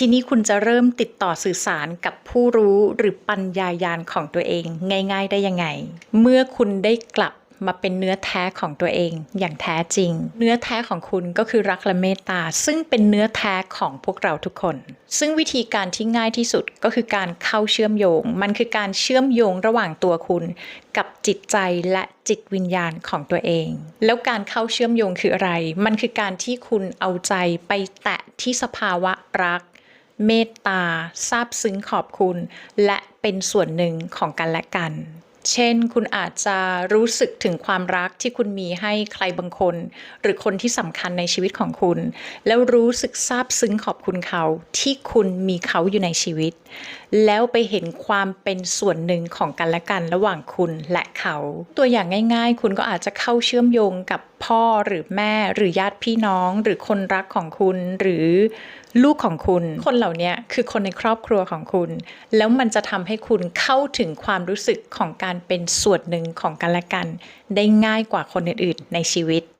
ทีนี้คุณจะเริ่มติดต่อสื่อสารกับผู้รู้หรือปัญญายาณของตัวเองง่าย ๆ ได้ยังไง เมื่อคุณได้กลับมาเป็นเนื้อแท้ของตัวเองอย่างแท้จริง เนื้อแท้ของคุณก็คือรักและเมตตา ซึ่งเป็นเนื้อแท้ของพวกเราทุกคน ซึ่งวิธีการที่ง่ายที่สุดก็คือการเข้าเชื่อมโยง มันคือการเชื่อมโยงระหว่างตัวคุณ กับจิตใจและจิตวิญญาณของตัวเอง แล้วการเข้าเชื่อมโยงคืออะไร มันคือการที่คุณเอาใจไปแตะที่สภาวะรัก เมตตาซาบซึ้งขอบคุณ และเป็นส่วนหนึ่งของกันและกัน เช่น คุณอาจจะรู้สึกถึงความรักที่คุณมีให้ใครบางคน หรือคนที่สำคัญในชีวิตของคุณ แล้วรู้สึกซาบซึ้งขอบคุณเขาที่คุณมีเขาอยู่ในชีวิต แล้วไปเห็นความเป็นส่วนหนึ่งของกันและกันระหว่างคุณและเขา ตัวอย่างง่าย ๆ คุณก็อาจจะเข้าเชื่อมโยงกับพ่อหรือแม่หรือญาติพี่น้อง หรือคนรักของคุณ หรือลูกของคุณ คนเหล่านี้คือคนในครอบครัวของคุณ แล้วมันจะทำให้คุณเข้าถึงความรู้สึกของการเป็นส่วนหนึ่งของกันและกัน ได้ง่ายกว่าคนอื่นๆในชีวิต